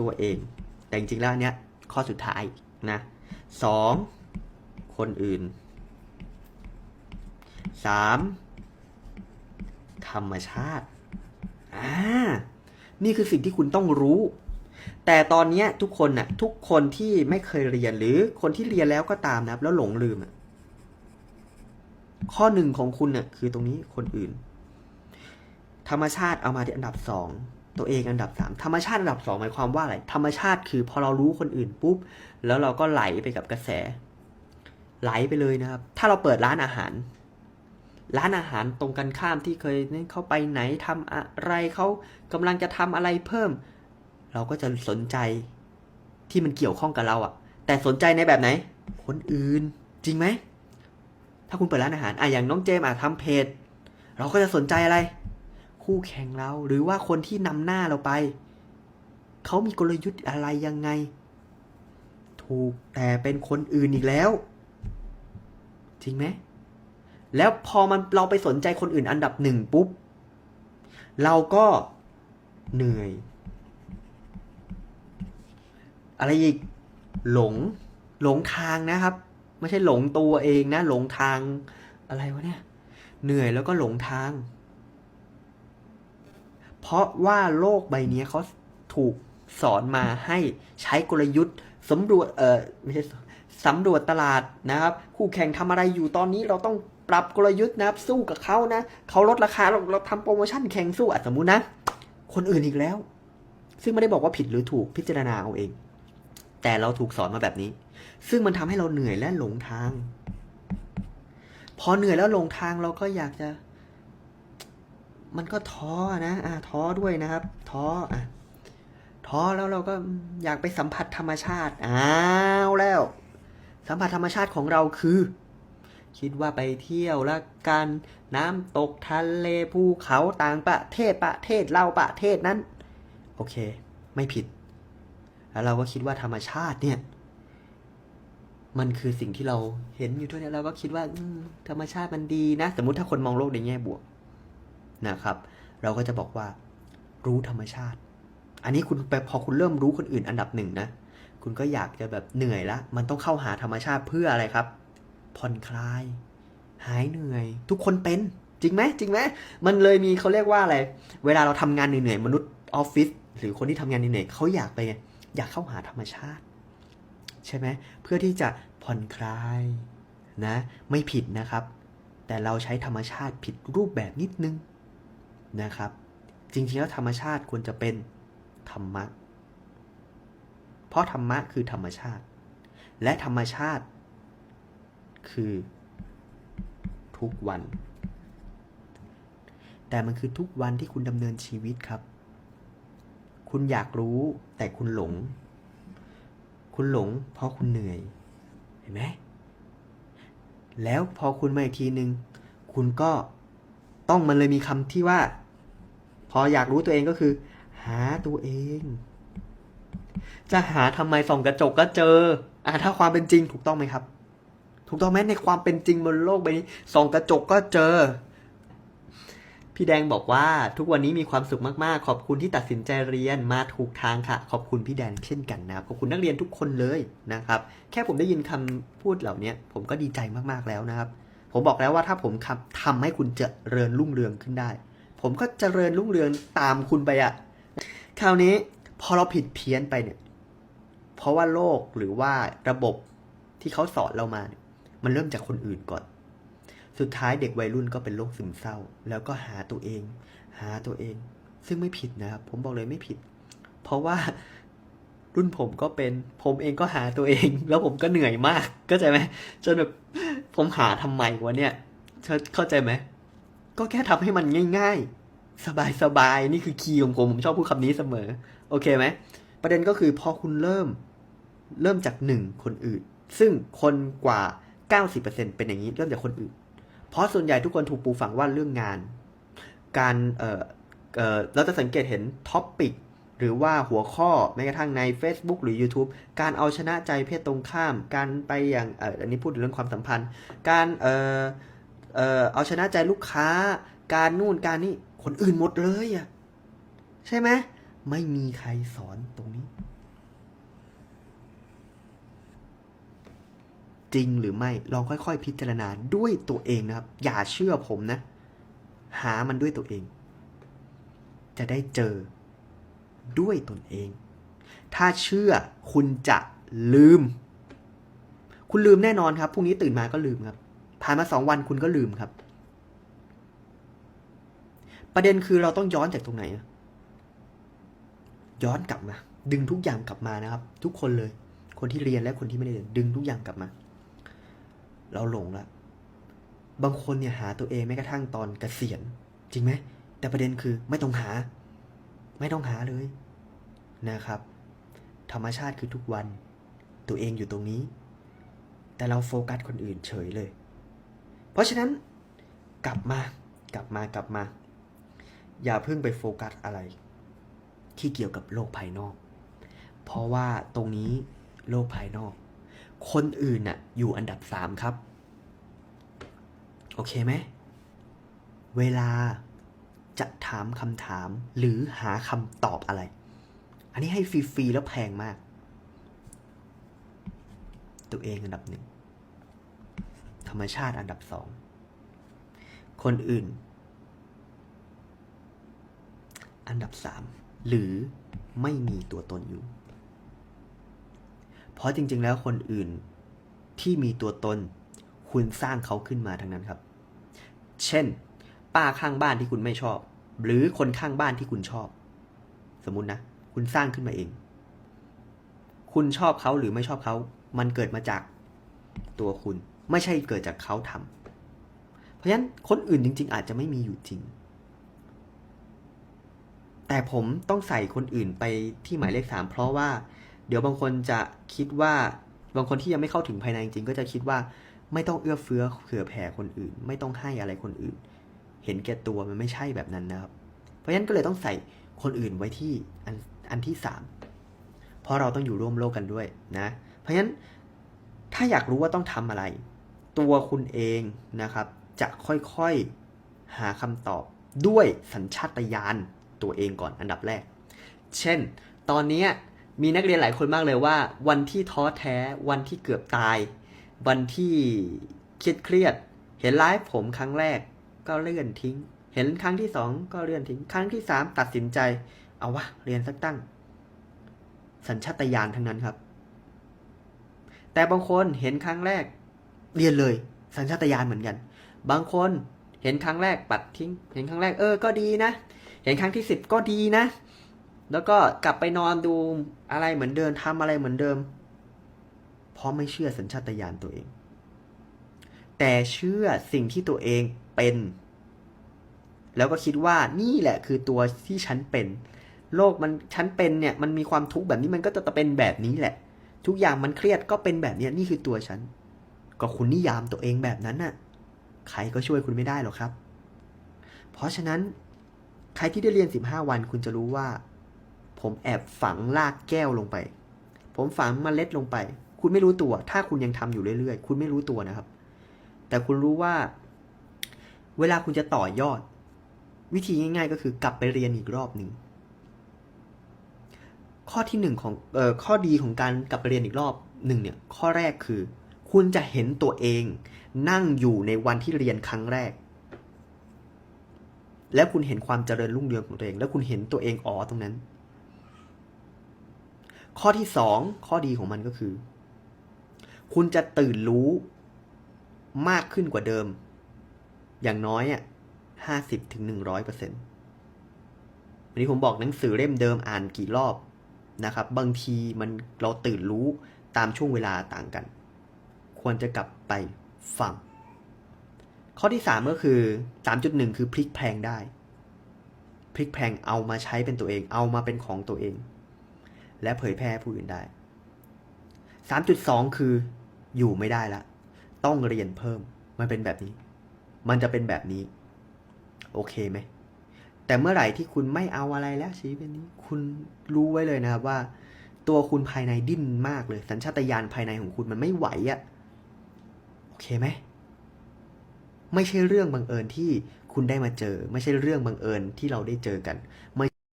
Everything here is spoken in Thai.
ตัวเอง แต่จริงๆแล้วเนี้ยข้อสุดท้ายนะสองคนอื่นสามธรรมชาติอ่านี่คือสิ่งที่คุณต้องรู้ แต่ตอนนี้ทุกคนน่ะ ทุกคนที่ไม่เคยเรียนหรือคนที่เรียนแล้วก็ตามนะแล้วหลงลืมอะข้อหนึ่งของคุณน่ะคือตรงนี้คนอื่น ธรรมชาติเอามาที่อันดับสอง ตัวเองอันดับสามธรรมชาติอันดับสองหมายความว่าอะไร ธรรมชาติคือพอเรารู้คนอื่นปุ๊บ แล้วเราก็ไหลไปกับกระแส ไหลไปเลยนะครับ ถ้าเราเปิดร้านอาหาร ร้านอาหารตรงกันข้ามที่เคยเนี่ยเขาไปไหนทำอะไรเขากำลังจะทำอะไรเพิ่ม เราก็จะสนใจที่มันเกี่ยวข้องกับเราอะแต่สนใจในแบบไหน คนอื่น จริงไหม ถ้าคุณเปิดร้านอาหารอะอย่างน้องเจมส์อะทำเพจ เราก็จะสนใจอะไร คู่แข่งเรา หรือว่าคนที่นำหน้าเราไป เขามีกลยุทธ์อะไรยังไง ถูกแต่เป็นคนอื่นอีกแล้ว จริงไหมแล้วพอมันเราไปสนใจคนอื่นอันดับหนึ่งปุ๊บ เราก็เหนื่อย อะไรอีก หลง หลงทางนะครับ ไม่ใช่หลงตัวเองนะ หลงทางอะไรวะเนี่ย เหนื่อยแล้วก็หลงทาง ราะว่าโลกใบนี้เขาถูกสอนมาให้ใช้กลยุทธ์สำรวจเออไม่ใช่สำรวจตลาดนะครับ คู่แข่งทำอะไรอยู่ตอนนี้เราต้องปรับกลยุทธ์นะครับ สู้กับเขานะเขาลดราคาเราเราทำโปรโมชั่นแข่งสู้อะสมมุตินะ คนอื่นอีกแล้ว ซึ่งไม่ได้บอกว่าผิดหรือถูกพิจารณาเอาเอง แต่เราถูกสอนมาแบบนี้ ซึ่งมันทำให้เราเหนื่อยและหลงทาง พอเหนื่อยแล้วหลงทางเราก็อยากจะ มันก็ท้อนะอะท้อด้วยนะครับ ท้ออะท้อแล้วเราก็อยากไปสัมผัสธรรมชาติอ้าวแล้ว สัมผัสธรรมชาติของเราคือ คิดว่าไปเที่ยวแล้วกันน้ำตกทะเลภูเขาต่างประเทศประเทศเราประเทศนั้น โอเค ไม่ผิด แล้วเราก็คิดว่าธรรมชาติเนี่ย มันคือสิ่งที่เราเห็นอยู่ทั่วเนี่ยเราก็คิดว่าธรรมชาติมันดีนะ สมมติถ้าคนมองโลกในแง่บวก นะครับ เราก็จะบอกว่ารู้ธรรมชาติ อันนี้คุณไปพอคุณเริ่มรู้คนอื่นอันดับหนึ่งนะ คุณก็อยากจะแบบเหนื่อยละ มันต้องเข้าหาธรรมชาติเพื่ออะไรครับ ผ่อนคลาย หายเหนื่อย ทุกคนเป็นจริงไหมจริงไหมมันเลยมีเขาเรียกว่าอะไร เวลาเราทำงานเหนื่อยมนุษย์ออฟฟิศหรือคนที่ทำงานเหนื่อยเขาอยากไปอยากเข้าหาธรรมชาติ ใช่ไหมเพื่อที่จะผ่อนคลายนะ ไม่ผิดนะครับ แต่เราใช้ธรรมชาติผิดรูปแบบนิดนึง นะครับ จริงๆแล้วธรรมชาติควรจะเป็นธรรมะ เพราะธรรมะคือธรรมชาติ และธรรมชาติ คือทุกวัน แต่มันคือทุกวันที่คุณดำเนินชีวิตครับ คุณอยากรู้แต่คุณหลง คุณหลงเพราะคุณเหนื่อย เห็นไหมแล้วพอคุณมาอีกทีหนึ่งคุณก็ ต้องมันเลยมีคำที่ว่า พออยากรู้ตัวเองก็คือ หาตัวเอง จะหาทำไมส่องกระจกก็เจออ่าถ้าความเป็นจริงถูกต้องไหมครับ ถูกต้องไหมในความเป็นจริงบนโลกใบนี้ส่องกระจกก็เจอ พี่แดงบอกว่าทุกวันนี้มีความสุขมากๆ ขอบคุณที่ตัดสินใจเรียนมาถูกทางค่ะ ขอบคุณพี่แดงเช่นกันนะครับขอบคุณนักเรียนทุกคนเลยนะครับ แค่ผมได้ยินคำพูดเหล่านี้ผมก็ดีใจมากๆแล้วนะครับ ผมบอกแล้วว่าถ้าผมทำทำให้คุณเจริญรุ่งเรืองขึ้นได้ ผมก็เจริญรุ่งเรืองตามคุณไปอะคราวนี้พอเราผิดเพี้ยนไปเนี่ย เพราะว่าโลกหรือว่าระบบที่เขาสอนเรามาเนี่ยมันเริ่มจากคนอื่นก่อน สุดท้ายเด็กวัยรุ่นก็เป็นโรคซึมเศร้า แล้วก็หาตัวเอง หาตัวเอง ซึ่งไม่ผิดนะครับ ผมบอกเลยไม่ผิด เพราะว่ารุ่นผมก็เป็น ผมเองก็หาตัวเอง แล้วผมก็เหนื่อยมากเข้าใจไหมจนแบบ ผมหาทำไมวะเนี่ยเข้าเข้าใจไหม ก็แค่ทำให้มันง่าย ๆ สบายๆ นี่คือคีย์ของผม ผมชอบพูดคำนี้เสมอ โอเคไหม ประเด็นก็คือพอคุณเริ่ม เริ่มจากหนึ่งคนอื่น ซึ่งคนกว่า 90%เป็นอย่างนี้ เริ่มจากคนอื่น เพราะส่วนใหญ่ทุกคนถูกปูฝังว่าเรื่องงาน การ เอ่อ เอ่อ เราจะสังเกตเห็นท็อปปิก หรือว่าหัวข้อแม้กระทั่งใน Facebook หรือ YouTube การเอาชนะใจเพศตรงข้าม การไปอย่างอันนี้พูดเรื่องความสัมพันธ์ การเออเออเอาชนะใจลูกค้า การนู่นการนี่คนอื่นหมดเลยอะใช่ไหมไม่มีใครสอนตรงนี้ จริงหรือไม่ลองค่อยๆ พิจารณาด้วยตัวเองนะครับ อย่าเชื่อผมนะ หามันด้วยตัวเอง จะได้เจอ ด้วยตนเอง ถ้าเชื่อคุณจะลืม คุณลืมแน่นอนครับพรุ่งนี้ตื่นมาก็ลืมครับ ผ่านมาสองวันคุณก็ลืมครับ ประเด็นคือเราต้องย้อนจากตรงไหน ย้อนกลับมา ดึงทุกอย่างกลับมานะครับ ทุกคนเลย คนที่เรียนและคนที่ไม่ได้เรียนดึงทุกอย่างกลับมา เราหลงละบางคนเนี่ยหาตัวเองแม้กระทั่งตอนเกษียณ จริงไหมแต่ประเด็นคือไม่ต้องหา ไม่ต้องหาเลยนะครับ ธรรมชาติคือทุกวัน ตัวเองอยู่ตรงนี้ แต่เราโฟกัสคนอื่นเฉยเลย เพราะฉะนั้นกลับมากลับมากลับมา อย่าเพิ่งไปโฟกัสอะไร ที่เกี่ยวกับโลกภายนอก เพราะว่าตรงนี้โลกภายนอก คนอื่นน่ะอยู่อันดับสามครับ โอเคไหม เวลา จะถามคำถามหรือหาคำตอบอะไร อันนี้ให้ฟรีๆแล้วแพงมาก ตัวเองอันดับหนึ่ง ธรรมชาติอันดับสอง คนอื่น อันดับสามหรือไม่มีตัวตนอยู่ เพราะจริง ๆ แล้วคนอื่นที่มีตัวตน คุณสร้างเขาขึ้นมาทั้งนั้นครับ เช่น ป้าข้างบ้านที่คุณไม่ชอบ หรือคนข้างบ้านที่คุณชอบ สมมุตินะ คุณสร้างขึ้นมาเอง คุณชอบเขาหรือไม่ชอบเขา มันเกิดมาจากตัวคุณ ไม่ใช่เกิดจากเขาทำเพราะฉะนั้นคนอื่นจริง ๆ อาจจะไม่มีอยู่จริง แต่ผมต้องใส่คนอื่นไปที่หมายเลขสามเพราะว่า เดี๋ยวบางคนจะคิดว่าบางคนที่ยังไม่เข้าถึงภายในจริงก็จะคิดว่า ไม่ต้องเอื้อเฟื้อเผื่อแผ่คนอื่น ไม่ต้องให้อะไรคนอื่น เห็นแก่ตัวมันไม่ใช่แบบนั้นนะครับ เพราะฉะนั้นก็เลยต้องใส่คนอื่นไว้ที่อันอันที่สามเพราะเราต้องอยู่ร่วมโลกกันด้วยนะ เพราะฉะนั้นถ้าอยากรู้ว่าต้องทำอะไร ตัวคุณเองนะครับ จะค่อยๆหาคำตอบด้วยสัญชาตญาณตัวเองก่อนอันดับแรก เช่น ตอนนี้มีนักเรียนหลายคนมากเลยว่า วันที่ท้อแท้วันที่เกือบตาย วันที่เครียดเครียด เห็นไลฟ์ผมครั้งแรก ก็เลื่อนทิ้ง เห็นครั้งที่สองก็เลื่อนทิ้ง ครั้งที่สามตัดสินใจ เอาวะเรียนสักตั้ง สัญชาตญาณทั้งนั้นครับ แต่บางคนเห็นครั้งแรก เรียนเลย สัญชาตญาณเหมือนกัน บางคนเห็นครั้งแรกปัดทิ้ง เห็นครั้งแรกเออก็ดีนะ เห็นครั้งที่สิบก็ดีนะ แล้วก็กลับไปนอนดูอะไรเหมือนเดิมทำอะไรเหมือนเดิม เพราะไม่เชื่อสัญชาตญาณตัวเอง แต่เชื่อสิ่งที่ตัวเอง เป็น แล้วก็คิดว่านี่แหละคือตัวที่ฉันเป็น โลกมันฉันเป็นเนี่ย มันมีความทุกข์แบบนี้มันก็จะเป็นแบบนี้แหละ ทุกอย่างมันเครียดก็เป็นแบบนี้นี่คือตัวฉัน ก็คุณนิยามตัวเองแบบนั้นน่ะ ใครก็ช่วยคุณไม่ได้หรอกครับ เพราะฉะนั้นใครที่ได้เรียน 15 วันคุณจะรู้ว่า ผมแอบฝังลากแก้วลงไป ผมฝังเมล็ดลงไป คุณไม่รู้ตัว ถ้าคุณยังทำอยู่เรื่อยๆ คุณไม่รู้ตัวนะครับ แต่คุณรู้ว่า เวลาคุณจะต่อยอด วิธีง่าย ๆ ก็คือกลับไปเรียนอีกรอบหนึ่งข้อที่หนึ่งของเอ่อข้อดีของการกลับไปเรียนอีกรอบหนึ่งเนี่ย ข้อแรกคือ คุณจะเห็นตัวเอง นั่งอยู่ในวันที่เรียนครั้งแรก แล้วคุณเห็นความเจริญรุ่งเรืองของตัวเอง แล้วคุณเห็นตัวเองอ๋อตรงนั้น ข้อที่สองข้อดีของมันก็คือ คุณจะตื่นรู้มากขึ้นกว่าเดิม อย่างน้อยอะห้าสิบถึงหนึ่งร้อยเปอร์เซ็นต์วันนี้ผมบอกหนังสือเล่มเดิมอ่านกี่รอบนะครับ บางทีมันเราตื่นรู้ตามช่วงเวลาต่างกัน ควรจะกลับไปฟัง ข้อที่สามก็คือสามจุดหนึ่งคือพลิกแพลงได้ พลิกแพลงเอามาใช้เป็นตัวเอง เอามาเป็นของตัวเอง และเผยแพร่ผู้อื่นได้ 3.2 คืออยู่ไม่ได้ละ ต้องเรียนเพิ่ม มันเป็นแบบนี้ มันจะเป็นแบบนี้ โอเคไหม แต่เมื่อไหร่ที่คุณไม่เอาอะไรแล้วชีวิตนี้ คุณรู้ไว้เลยนะครับว่า ตัวคุณภายในดิ้นมากเลย สัญชาตญาณภายในของคุณมันไม่ไหวอะโอเคไหมไม่ใช่เรื่องบังเอิญที่คุณได้มาเจอ ไม่ใช่เรื่องบังเอิญที่เราได้เจอกันไม่